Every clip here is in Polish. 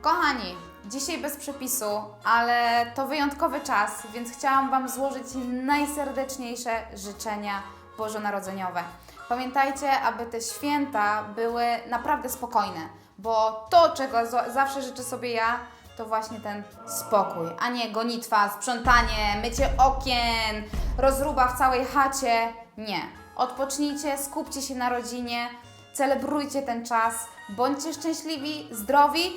Kochani, dzisiaj bez przepisu, ale to wyjątkowy czas, więc chciałam Wam złożyć najserdeczniejsze życzenia bożonarodzeniowe. Pamiętajcie, aby te święta były naprawdę spokojne, bo to, czego zawsze życzę sobie ja, to właśnie ten spokój, a nie gonitwa, sprzątanie, mycie okien, rozruba w całej chacie. Nie. Odpocznijcie, skupcie się na rodzinie, celebrujcie ten czas, bądźcie szczęśliwi, zdrowi.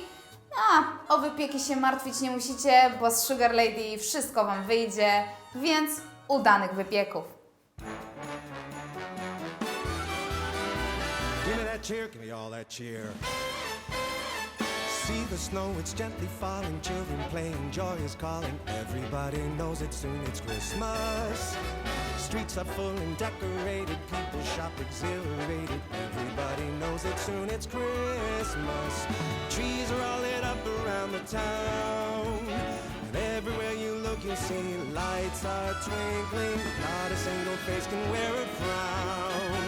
A, o wypieki się martwić nie musicie, bo z Sugar Lady wszystko Wam wyjdzie, więc udanych wypieków. Give me that cheer, give me all that cheer. See the snow, it's gently falling, children playing, joy is calling. Everybody knows it soon, it's Christmas. Streets are full and decorated, people shop exhilarated. Everybody knows it soon, it's Christmas. Trees are all lit up around the town. And everywhere you look, you see lights are twinkling. Not a single face can wear a frown.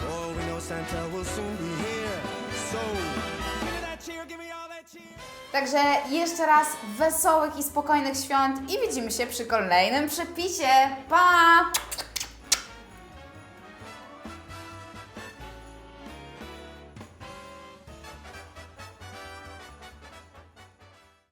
For we know Santa will soon be here. So, give me that cheer, give me. Także jeszcze raz wesołych i spokojnych świąt i widzimy się przy kolejnym przepisie. Pa!